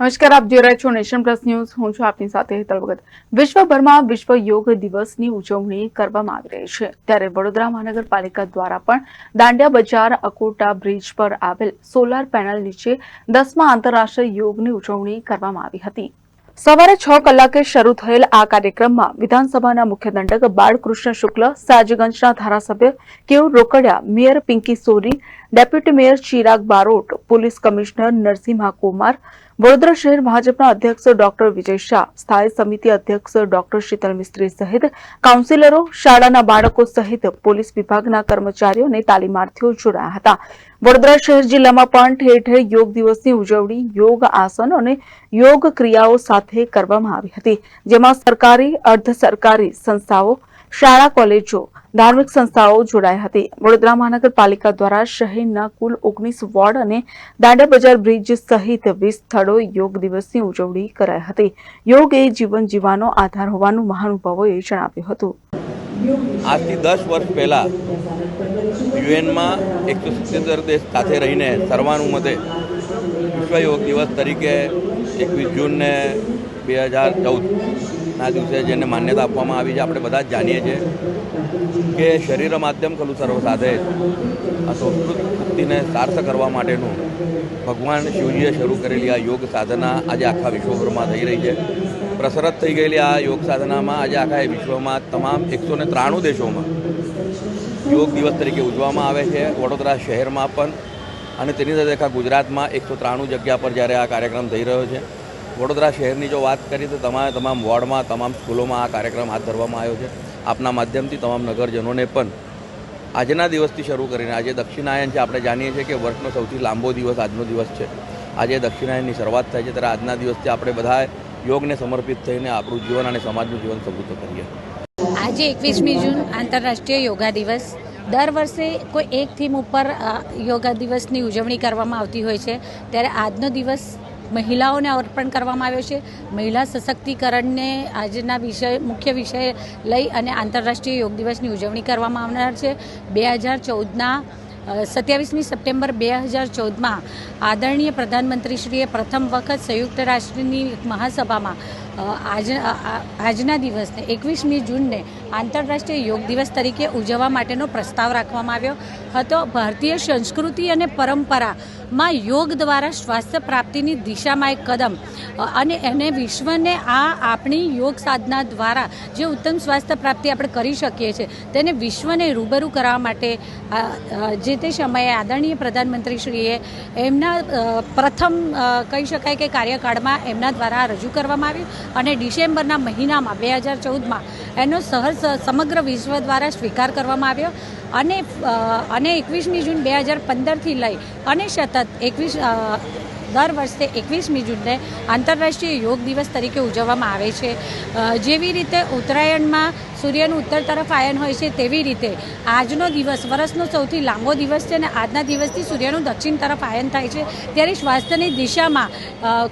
નમસ્કાર, આપ જોઈ રહ્યા છો નેશન પ્લસ ન્યૂઝ. હું છું આપની સાથે હેતલ ભગત. વિશ્વભરમાં વિશ્વ યોગ દિવસની ઉજવણી કરવામાં આવી રહી છે. ત્યારે વડોદરા મહાનગરપાલિકા દ્વારા પણ દાંડિયા બજાર અકોટા બ્રિજ પર આવેલ સોલાર પેનલ નીચે દસમા આંતરરાષ્ટ્રીય યોગની ઉજવણી કરવામાં આવી હતી. સવારે છ કલાકે શરૂ થયેલ આ કાર્યક્રમમાં વિધાનસભાના મુખ્ય દંડક બાળકૃષ્ણ શુક્લ, સાજગંજના ધારાસભ્ય કેવ Rokadia, mayor Pinky sorry deputy mayor Chirag Barot, police commissioner Narasimha Kumar Vadodara શહેર ભાજપના અધ્યક્ષ ડોક્ટર વિજય શાહ, સ્થાયી સમિતિ અધ્યક્ષ ડોક્ટર શીતલ મિસ્ત્રી સહિત કાઉન્સિલરો, શાળાના બાળકો સહિત પોલીસ વિભાગના કર્મચારીઓ અને તાલીમાર્થીઓ જોડાયા હતા. વડોદરા શહેર જિલ્લામાં પણ ઠેર ઠેર યોગ દિવસની ઉજવણી, યોગ આસનો અને યોગ ક્રિયાઓ સાથે કરવામાં આવી હતી, જેમાં સરકારી, અર્ધ સરકારી સંસ્થાઓ, શાળા, કોલેજો ધાર્મિક સંસ્થાઓ જોડાઈ હતી. વડોદરા મહાનગરપાલિકા દ્વારા શહેરના કુલ ઓગણીસ વોર્ડ અને દાંડા બજાર બ્રિજ સહિત વીસ સ્થળોએ યોગ દિવસની ઉજવણી કરાઈ હતી. યોગ એ જીવન જીવવાનો આધાર હોવાનું મહાનુભાવોએ જણાવ્યું હતું. આજથી દસ વર્ષ પહેલા યુએનમાં એકસો સિત્તેર દેશ સાથે રહીને સર્વાનુમતે વિશ્વ યોગ દિવસ તરીકે એકવીસ જૂનને બે હજાર ચૌદના દિવસે જેને માન્યતા આપવામાં આવી છે. આપણે બધા જ જાણીએ છીએ કે શરીર માધ્યમ ખલું સર્વ સાધે આ સંસ્કૃત મુક્તિને સાર્થ કરવા માટેનું ભગવાન શિવજીએ શરૂ કરેલી આ યોગ સાધના આજે આખા વિશ્વભરમાં થઈ રહી છે. પ્રસરત થઈ ગયેલી આ યોગ સાધનામાં આજે આખા વિશ્વમાં તમામ એકસો ને ત્રાણું દેશોમાં યોગ દિવસ તરીકે ઉજવવામાં આવે છે. વડોદરા શહેરમાં પણ અને તેની સાથે આખા ગુજરાતમાં એકસો ત્રાણું જગ્યા પર જ્યારે આ કાર્યક્રમ થઈ રહ્યો છે. વડોદરા શહેરની જો વાત કરીએ તો તમારે તમામ વોર્ડમાં, તમામ સ્કૂલોમાં આ કાર્યક્રમ હાથ ધરવામાં આવ્યો છે. આપના માધ્યમથી તમામ નગરજનોને પણ આજના દિવસથી શરૂ કરીને, આજે દક્ષિણાયન છે, આપણે જાણીએ છીએ કે વર્ષનો સૌથી લાંબો દિવસ આજનો દિવસ છે. આજે દક્ષિણાયનની શરૂઆત થાય છે, ત્યારે આજના દિવસથી આપણે બધા યોગને સમર્પિત થઈને આપણું જીવન અને સમાજનું જીવન સમૃદ્ધ કરીએ. આજે એકવીસમી જૂન, આંતરરાષ્ટ્રીય યોગા દિવસ. દર વર્ષે કોઈ એક થીમ ઉપર યોગા દિવસની ઉજવણી કરવામાં આવતી હોય છે. ત્યારે આજનો દિવસ મહિલાઓને અર્પણ કરવામાં આવ્યો છે. મહિલા સશક્તિકરણને આજના વિષય, મુખ્ય વિષય લઈ અને આંતરરાષ્ટ્રીય યોગ દિવસની ઉજવણી કરવામાં આવનાર છે. બે હજાર ચૌદના સત્યાવીસમી સપ્ટેમ્બર બે હજાર ચૌદમાં આદરણીય પ્રધાનમંત્રીશ્રીએ પ્રથમ વખત સંયુક્ત રાષ્ટ્રની મહાસભામાં આજ આજના દિવસને એકવીસમી જૂનને આંતરરાષ્ટ્રીય યોગ દિવસ તરીકે ઉજવવા માટેનો પ્રસ્તાવ રાખવામાં આવ્યો હતો. ભારતીય સંસ્કૃતિ અને પરંપરામાં યોગ દ્વારા સ્વાસ્થ્ય પ્રાપ્તિની દિશામાં એક કદમ. અને એને વિશ્વને આ આપણી યોગ સાધના દ્વારા જે ઉત્તમ સ્વાસ્થ્ય પ્રાપ્તિ આપણે કરી શકીએ છીએ, તેને વિશ્વને રૂબરૂ કરવા માટે જે તે સમયે આદરણીય પ્રધાનમંત્રીશ્રીએ એમના પ્રથમ કહી શકાય કે કાર્યકાળમાં એમના દ્વારા રજૂ કરવામાં આવ્યું અને ડિસેમ્બરના મહિનામાં, બે હજાર ચૌદમાં એનો સહજ સમગ્ર વિશ્વ દ્વારા સ્વીકાર કરવામાં આવ્યો. અને અને એકવીસમી જૂન બે હજાર પંદરથી લઈ અને સતત એકવીસ દર વર્ષે એકવીસમી જૂનને આંતરરાષ્ટ્રીય યોગ દિવસ તરીકે ઉજવવામાં આવે છે. જેવી રીતે ઉત્તરાયણમાં સૂર્યનું ઉત્તર તરફ આયન હોય છે, તેવી રીતે આજનો દિવસ વર્ષનો સૌથી લાંબો દિવસ છે અને આજના દિવસથી સૂર્યનું દક્ષિણ તરફ આયન થાય છે. ત્યારે સ્વાસ્થ્યની દિશામાં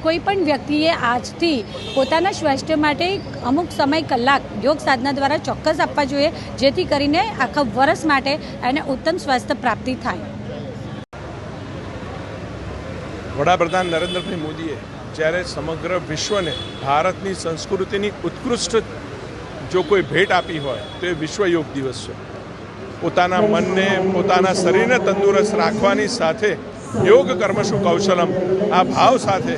કોઈપણ વ્યક્તિએ આજથી પોતાના સ્વાસ્થ્ય માટે અમુક સમય કલાક યોગ સાધના દ્વારા ચોક્કસ આપવા જોઈએ, જેથી કરીને આખા વર્ષ માટે એને ઉત્તમ સ્વાસ્થ્ય પ્રાપ્તિ થાય. વડાપ્રધાન નરેન્દ્રભાઈ મોદીએ જ્યારે સમગ્ર વિશ્વને ભારતની સંસ્કૃતિની ઉત્કૃષ્ટ જો કોઈ ભેટ આપી હોય, તો એ વિશ્વ યોગ દિવસ છે. પોતાના મનને, પોતાના શરીરને તંદુરસ્ત રાખવાની સાથે યોગ કર્મશુ કૌશલમ, આ ભાવ સાથે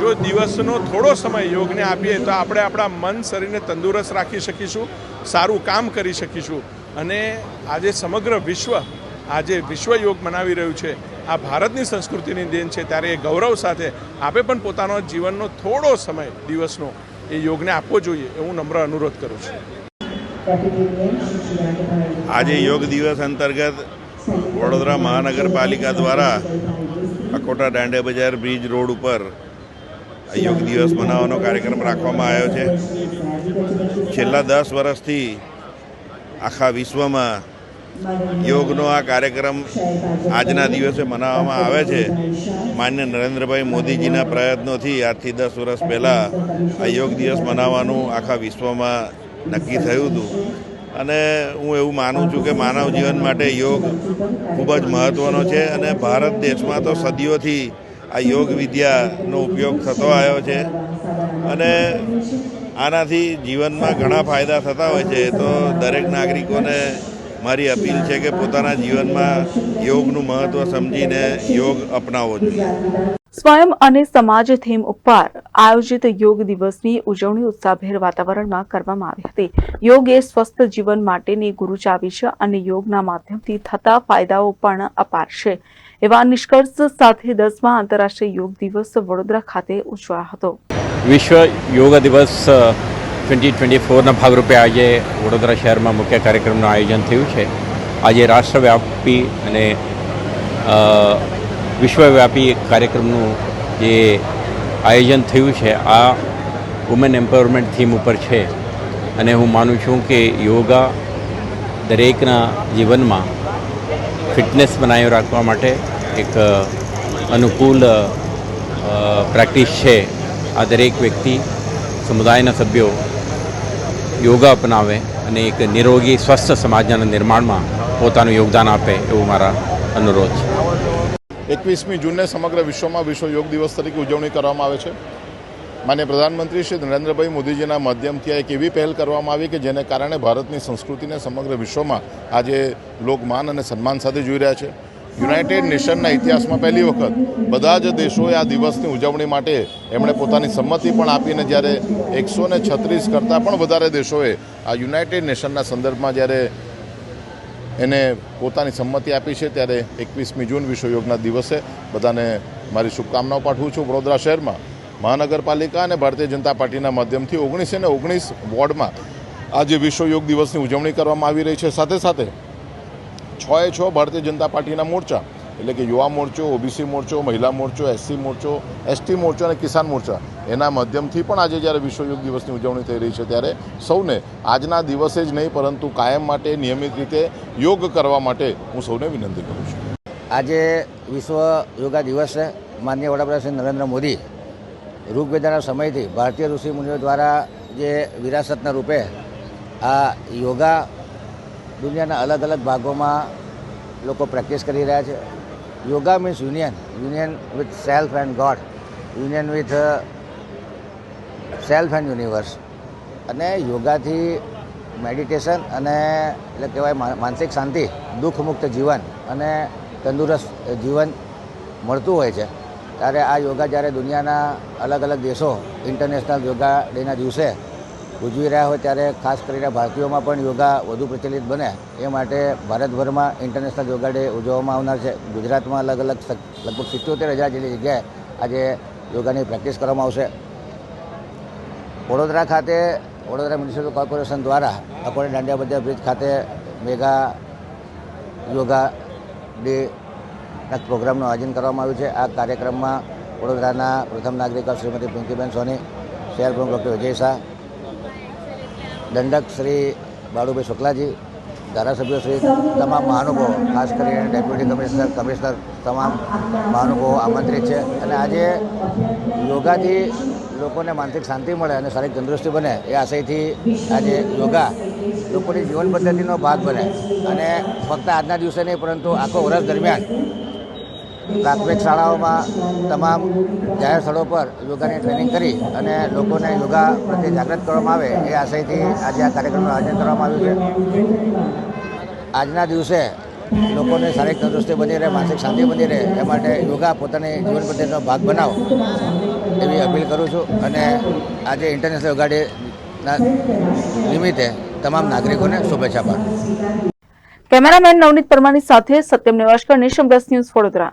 જો દિવસનો થોડો સમય યોગને આપીએ, તો આપણે આપણા મન, શરીરને તંદુરસ્ત રાખી શકીશું, સારું કામ કરી શકીશું. અને આજે સમગ્ર વિશ્વ આજે વિશ્વ યોગ મનાવી રહ્યું છે. આ ભારતની સંસ્કૃતિની દેન છે, ત્યારે એ ગૌરવ સાથે આપે પણ પોતાનો જીવનનો થોડો સમય દિવસનો એ યોગને આપવો જોઈએ એવું નમ્ર અનુરોધ કરું છું. આજે યોગ દિવસ અંતર્ગત વડોદરા મહાનગરપાલિકા દ્વારા અકોટા દાંડે બજાર બ્રિજ રોડ ઉપર યોગ દિવસ મનાવવાનો કાર્યક્રમ રાખવામાં આવ્યો છે. છેલ્લા દસ વર્ષથી આખા વિશ્વમાં યોગનો આ કાર્યક્રમ આજના દિવસે મનાવવામાં આવે છે. માન્ય નરેન્દ્રભાઈ મોદીજીના પ્રયત્નોથી આજથી દસ વર્ષ પહેલાં આ યોગ દિવસ મનાવવાનું આખા વિશ્વમાં નક્કી થયું હતું. અને હું એવું માનું છું કે માનવ જીવન માટે યોગ ખૂબ જ મહત્ત્વનો છે અને ભારત દેશમાં તો સદીઓથી આ યોગ વિદ્યાનો ઉપયોગ થતો આવ્યો છે. અને આનાથી જીવનમાં ઘણા ફાયદા થતા હોય છે. તો દરેક નાગરિકોને મારી અપીલ છે કે પોતાના જીવનમાં યોગનું મહત્વ સમજીને યોગ અપનાવવો જોઈએ. સ્વયં અને સમાજ થીમ ઉપર આયોજિત યોગ દિવસની ઉજવણી ઉત્સાહભેર વાતાવરણમાં કરવામાં આવી હતી. યોગ એ સ્વસ્થ જીવન માટેની ગુરુ ચાવી છે અને યોગના માધ્યમથી થતા ફાયદાઓ પણ અપાર છે. એવા નિષ્કર્ષ સાથે દસમા આંતરરાષ્ટ્રીય યોગ દિવસ વડોદરા ખાતે ઉજવાયો હતો. વિશ્વ યોગ દિવસ ટ્વેન્ટી ટ્વેન્ટી ફોરના ભાગરૂપે આજે વડોદરા શહેરમાં મુખ્ય કાર્યક્રમનું આયોજન થયું છે. આજે રાષ્ટ્રવ્યાપી અને વિશ્વવ્યાપી કાર્યક્રમનું જે આયોજન થયું છે, આ વુમેન એમ્પાવરમેન્ટ થીમ ઉપર છે. અને હું માનું છું કે યોગા દરેકના જીવનમાં ફિટનેસ બનાવી રાખવા માટે એક અનુકૂળ પ્રેક્ટિસ છે. આ દરેક વ્યક્તિ, સમુદાયના સભ્યો યોગા અપનાવે અને એક નિરોગી સ્વસ્થ સમાજના નિર્માણમાં પોતાનું યોગદાન આપે એવું મારા અનુરોધ છે. એકવીસમી જૂનને સમગ્ર વિશ્વમાં વિશ્વ યોગ દિવસ તરીકે ઉજવણી કરવામાં આવે છે. માન્ય પ્રધાનમંત્રી શ્રી નરેન્દ્રભાઈ મોદીજીના માધ્યમથી એક એવી પહેલ કરવામાં આવી કે જેને કારણે ભારતની સંસ્કૃતિને સમગ્ર વિશ્વમાં આજે લોકમાન અને સન્માન સાથે જોઈ રહ્યા છે. યુનાઇટેડ નેશનના ઇતિહાસમાં પહેલી વખત બધા જ દેશોએ આ દિવસની ઉજવણી માટે એમણે પોતાની સંમતિ પણ આપીને જ્યારે એકસો ને છત્રીસ કરતાં પણ વધારે દેશોએ આ યુનાઇટેડ નેશનના સંદર્ભમાં જ્યારે એને પોતાની સંમતિ આપી છે ત્યારે એકવીસમી જૂન વિશ્વ યોગના દિવસે બધાને મારી શુભકામનાઓ પાઠવું છું વડોદરા શહેરમાં, મહાનગરપાલિકા અને ભારતીય જનતા પાર્ટીના માધ્યમથી ઓગણીસે ને ઓગણીસ વોર્ડમાં આજે વિશ્વ યોગ દિવસની ઉજવણી કરવામાં આવી રહી છે. સાથે સાથે છ એ છ ભારતીય જનતા પાર્ટીના મોરચા, એટલે કે યુવા મોરચો, ઓબીસી મોરચો, મહિલા મોરચો, એસસી મોરચો, એસટી મોરચો અને કિસાન મોરચા. એના માધ્યમથી પણ આજે જ્યારે વિશ્વ યોગ દિવસની ઉજવણી થઈ રહી છે ત્યારે સૌને આજના દિવસે જ નહીં, પરંતુ કાયમ માટે નિયમિત રીતે યોગ કરવા માટે હું સૌને વિનંતી કરું છું. આજે વિશ્વ યોગા દિવસ છે માનનીય વડાપ્રધાન શ્રી નરેન્દ્ર મોદી ઋગ્વેદાના સમયથી ભારતીય ઋષિ મુનિઓ દ્વારા જે વિરાસતના રૂપે આ યોગા દુનિયાના અલગ અલગ ભાગોમાં લોકો પ્રેક્ટિસ કરી રહ્યા છે. Yoga means union union with self and god union with self and universe અને યોગાથી મેડિટેશન અને એટલે કહેવાય માનસિક શાંતિ, દુઃખમુક્ત જીવન અને તંદુરસ્ત જીવન મળતું હોય છે. ત્યારે આ યોગા જ્યારે દુનિયાના અલગ અલગ દેશો ઇન્ટરનેશનલ યોગા ડેના દિવસે ઉજવી રહ્યા હોય ત્યારે ખાસ કરીને ભારતીયોમાં પણ યોગા વધુ પ્રચલિત બને. એ માટે ભારતભરમાં ઇન્ટરનેશનલ યોગા ડે ઉજવવામાં આવનાર છે. ગુજરાતમાં અલગ અલગ લગભગ સિત્યોતેર હજાર જેટલી જગ્યાએ આજે યોગાની પ્રેક્ટિસ કરવામાં આવશે. વડોદરા ખાતે, વડોદરા મ્યુનિસિપલ કોર્પોરેશન દ્વારા અકોડે દાંડિયા બજાર બ્રિજ ખાતે મેગા યોગા ડેના પ્રોગ્રામનું આયોજન કરવામાં આવ્યું છે. આ કાર્યક્રમમાં વડોદરાના પ્રથમ નાગરિક શ્રીમતી પિંકીબેન સોની, શહેર પ્રમુખ ડૉક્ટર વિજય શાહ દંડક શ્રી બાળુભાઈ શુક્લાજી, ધારાસભ્યો શ્રી તમામ મહાનુભાવો, ખાસ કરીને ડેપ્યુટી કમિશનર કમિશનર તમામ મહાનુભાવો આમંત્રિત છે. અને આજે યોગાથી લોકોને માનસિક શાંતિ મળે અને શારીરિક તંદુરસ્તી બને એ આશયથી આજે યોગા લોકોની જીવન પદ્ધતિનો ભાગ બને. અને ફક્ત આજના દિવસે નહીં, પરંતુ આખો વર્ષ દરમિયાન પ્રાથમિક શાળાઓમાં તમામ જાહેર સ્થળો પર યોગાની ટ્રેનિંગ કરી અને લોકોને યોગા પ્રત્યે જાગૃત કરવામાં આવે એ આશયથી આજે આ કાર્યક્રમનું આયોજન કરવામાં આવ્યું છે. આજના દિવસે લોકોને શારીરિક તંદુરસ્તી બની રહે, માનસિક શાંતિ બની રહે, એ માટે યોગા પોતાની જીવન પદ્ધતિનો ભાગ બનાવો એવી અપીલ કરું છું અને આજે ઇન્ટરનેશનલ યોગા ડેના નિમિત્તે તમામ નાગરિકોને શુભેચ્છા પાઠવું. કેમેરામેન નવનીત પરમારની સાથે સત્યમ નિવાસકર, નિશમ ન્યૂઝ વડોદરા.